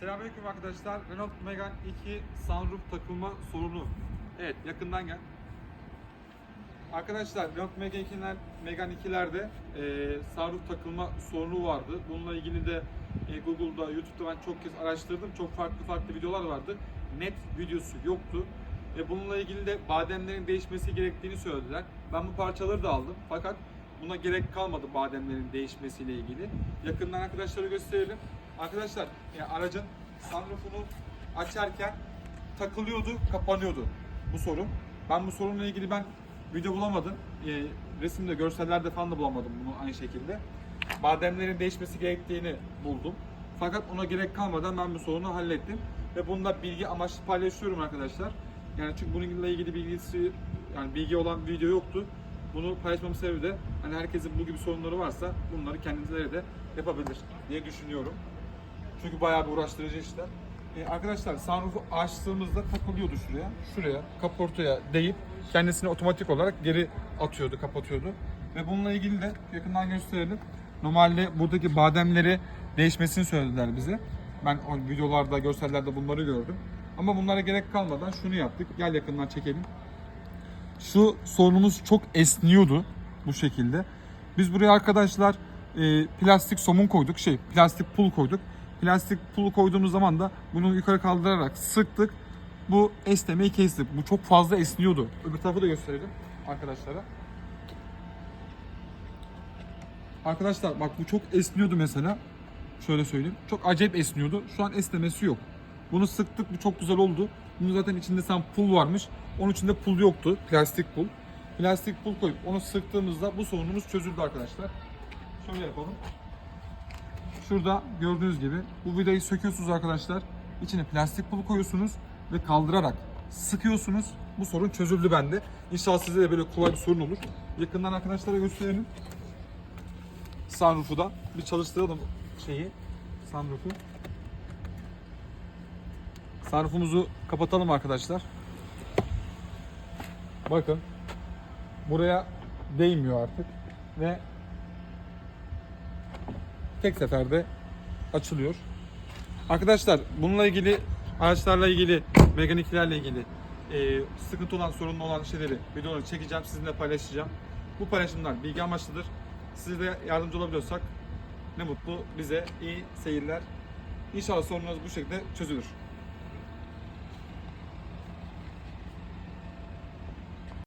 Selamünaleyküm arkadaşlar. Renault Megane 2 sunroof takılma sorunu. Evet, yakından gel. Arkadaşlar Renault Megane 2'ler, Megane 2'lerde e, sunroof takılma sorunu vardı. Bununla ilgili de e, Google'da, YouTube'da ben çok kez araştırdım. Çok farklı farklı videolar vardı. Net videosu yoktu. E, bununla ilgili de bademlerin değişmesi gerektiğini söylediler. Ben bu parçaları da aldım. Fakat buna gerek kalmadı bademlerin değişmesiyle ilgili. Yakından arkadaşlara gösterelim. Arkadaşlar e, aracın sunroofunu açarken takılıyordu, kapanıyordu bu sorun. Ben bu sorunla ilgili ben video bulamadım. E, resimde, görsellerde falan da bulamadım bunu aynı şekilde. Bademlerin değişmesi gerektiğini buldum. Fakat ona gerek kalmadan ben bu sorunu hallettim. Ve bunu da bilgi amaçlı paylaşıyorum arkadaşlar. Yani çünkü bununla ilgili bilgisi, yani bilgi olan video yoktu. Bunu paylaşmamın sebebi de hani herkesin bu gibi sorunları varsa bunları kendileri de yapabilir diye düşünüyorum. Çünkü bayağı bir uğraştırıcı işler. Ee, arkadaşlar sunroof'u açtığımızda takılıyordu şuraya. Şuraya kaportaya değip kendisini otomatik olarak geri atıyordu, kapatıyordu. Ve bununla ilgili de yakından gösterelim. Normalde buradaki bademleri değişmesini söylediler bize. Ben o videolarda, görsellerde bunları gördüm. Ama bunlara gerek kalmadan şunu yaptık. Gel yakından çekelim. Şu sorunumuz çok esniyordu bu şekilde. Biz buraya arkadaşlar e, plastik somun koyduk, şey plastik pul koyduk. Plastik pul koyduğumuz zaman da bunu yukarı kaldırarak sıktık. Bu esnemeyi kestik. Bu çok fazla esniyordu. Öbür tarafı da gösterelim arkadaşlara. Arkadaşlar bak bu çok esniyordu mesela. Şöyle söyleyeyim. Çok acayip esniyordu. Şu an esnemesi yok. Bunu sıktık. Bu çok güzel oldu. Bunun zaten içinde sen pul varmış. Onun içinde pul yoktu. Plastik pul. Plastik pul koyup onu sıktığımızda bu sorunumuz çözüldü arkadaşlar. Şöyle yapalım. Şurada gördüğünüz gibi bu vidayı söküyorsunuz arkadaşlar. İçine plastik pul koyuyorsunuz ve kaldırarak sıkıyorsunuz. Bu sorun çözüldü bende. İnşallah size de böyle kolay bir sorun olur. Yakından arkadaşlara gösterelim. Sunroof'u da bir çalıştıralım şeyi. Sunroof'u. Sunroof'umuzu kapatalım arkadaşlar. Bakın. Buraya değmiyor artık. Ve tek seferde açılıyor. Arkadaşlar bununla ilgili araçlarla ilgili, mekaniklerle ilgili e, sıkıntı olan, sorunlu olan şeyleri videoları çekeceğim, sizinle paylaşacağım. Bu paylaşımlar bilgi amaçlıdır. Size yardımcı olabiliyorsak ne mutlu bize. iyi seyirler. İnşallah sorununuz bu şekilde çözülür.